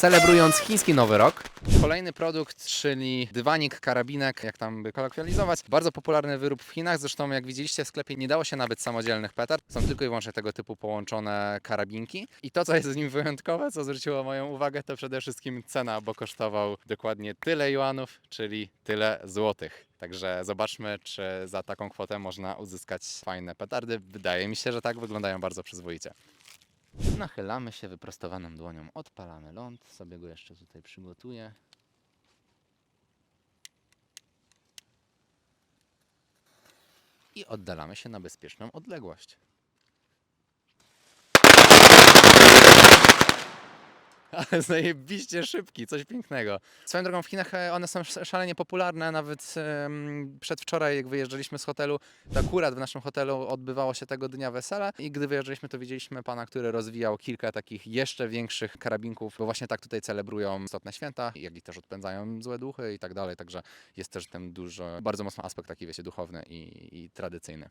celebrując chiński Nowy Rok. Kolejny produkt, czyli dywanik, karabinek, jak tam by kolokwializować. Bardzo popularny wyrób w Chinach, zresztą jak widzieliście w sklepie nie dało się nabyć samodzielnych petard. Są tylko i wyłącznie tego typu połączone karabinki. I to, co jest z nim wyjątkowe, co zwróciło moją uwagę, to przede wszystkim cena, bo kosztował dokładnie tyle juanów, czyli tyle złotych. Także zobaczmy, czy za taką kwotę można uzyskać fajne petardy. Wydaje mi się, że tak wyglądają bardzo przyzwoicie. Nachylamy się wyprostowaną dłonią, odpalamy ląd, sobie go jeszcze tutaj przygotuję. I oddalamy się na bezpieczną odległość. Ale zajebiście szybki, coś pięknego. Swoją drogą w Chinach e, one są sz- szalenie popularne, nawet em, przedwczoraj jak wyjeżdżaliśmy z hotelu, to akurat w naszym hotelu odbywało się tego dnia wesele i gdy wyjeżdżaliśmy to widzieliśmy pana, który rozwijał kilka takich jeszcze większych karabinków, bo właśnie tak tutaj celebrują istotne święta, jak i też odpędzają złe duchy i tak dalej, także jest też ten dużo, bardzo mocno aspekt taki wiecie duchowny i, i tradycyjny.